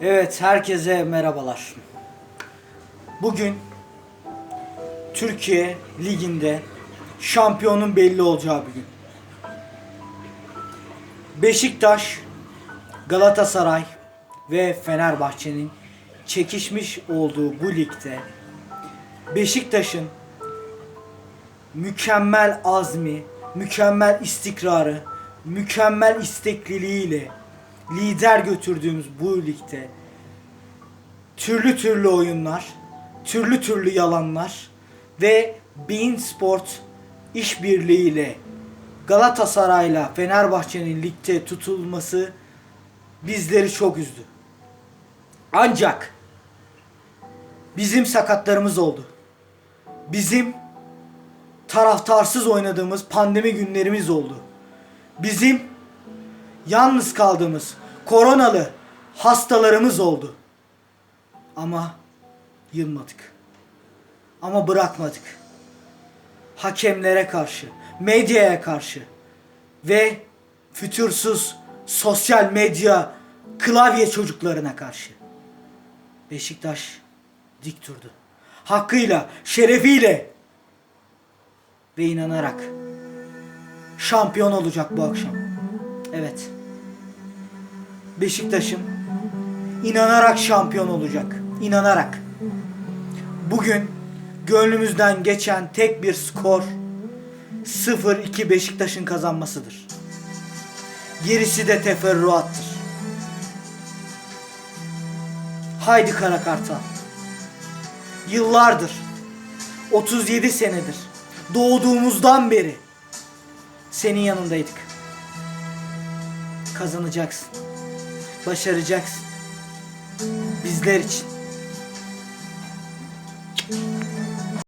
Evet, herkese merhabalar. Bugün Türkiye Ligi'nde şampiyonun belli olacağı bir gün. Beşiktaş, Galatasaray ve Fenerbahçe'nin çekişmiş olduğu bu ligde Beşiktaş'ın mükemmel azmi, mükemmel istikrarı, mükemmel istekliliğiyle lider götürdüğümüz bu ligde türlü türlü oyunlar, türlü türlü yalanlar ve Bein Sport işbirliğiyle Galatasaray'la Fenerbahçe'nin ligde tutulması bizleri çok üzdü. Ancak bizim sakatlarımız oldu. Bizim taraftarsız oynadığımız pandemi günlerimiz oldu. Bizim yalnız kaldığımız koronalı hastalarımız oldu. Ama yılmadık. Ama bırakmadık. Hakemlere karşı, medyaya karşı ve fütursuz sosyal medya klavye çocuklarına karşı. Beşiktaş dik durdu. Hakkıyla, şerefiyle ve inanarak şampiyon olacak bu akşam. Evet. Beşiktaş'ım inanarak şampiyon olacak. İnanarak. Bugün gönlümüzden geçen tek bir skor 0-2 Beşiktaş'ın kazanmasıdır. Gerisi de teferruattır. Haydi Kara Kartal. Yıllardır, 37 senedir, doğduğumuzdan beri senin yanındaydık. Kazanacaksın. Başaracaksın. Bizler için.